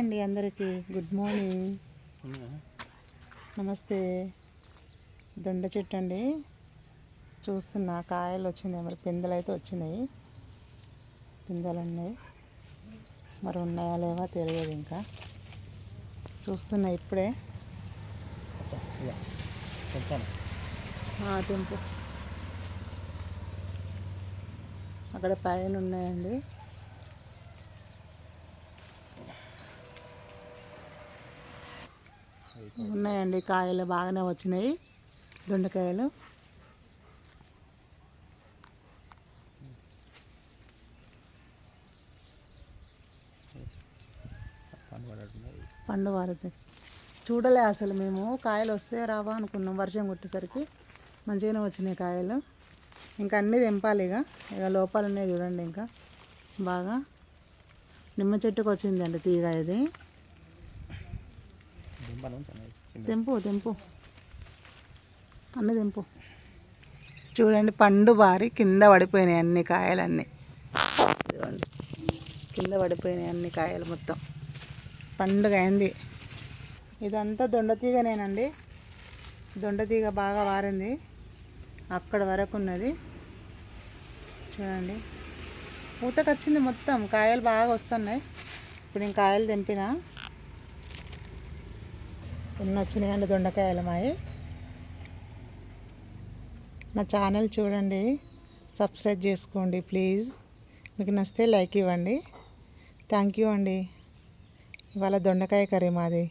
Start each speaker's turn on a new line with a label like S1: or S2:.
S1: అండి అందరికీ. Good morning నమస్తే. దొండ చెట్టు అండి. చూస్తున్నా కాయలు వచ్చినాయి. మరి పిందెలు అయితే వచ్చినాయి. పిందెలు ఉన్నాయి మరి ఉన్నాయా లేవా తెలియదు ఇంకా. చూస్తున్నా ఇప్పుడే. తెంపు అక్కడ పైన ఉన్నాయండి. ఉన్నాయండి. కాయలు బాగానే వచ్చినాయి. దొండకాయలు. పండు వారుతాయి చూడలే అసలు మేము. కాయలు వస్తే రావా అనుకున్నాం. వర్షం కొట్టేసరికి మంచిగానే వచ్చినాయి కాయలు. ఇంకా అన్నీ తెంపాలి ఇక. ఇక లోపాలు ఉన్నాయి చూడండి ఇంకా. బాగా నిమ్మ చెట్టుకు వచ్చిందండి తీగ ఇది. తెంపు తెంపు అన్నీ తెంపు చూడండి పండు బారి కింద పడిపోయినాయి అన్ని కాయలన్నీ. చూడండి కింద పడిపోయినాయి అన్ని కాయలు మొత్తం. పండుగ అయింది. ఇదంతా దొండతీగనేనండి. దొండతీగ బాగా వారింది. అక్కడ వరకు ఉన్నది. చూడండి. పూతకొచ్చింది మొత్తం. కాయలు బాగా వస్తున్నాయి. ఇప్పుడు నేను కాయలు తెంపిన. ఎన్ని వచ్చినాయండి దొండకాయలు మాయి నా ఛానల్ చూడండి సబ్స్క్రైబ్ చేసుకోండి ప్లీజ్. మీకు నచ్చితే లైక్ ఇవ్వండి. థ్యాంక్ యూ అండి. ఇవాళ దొండకాయ కర్రీ మాది.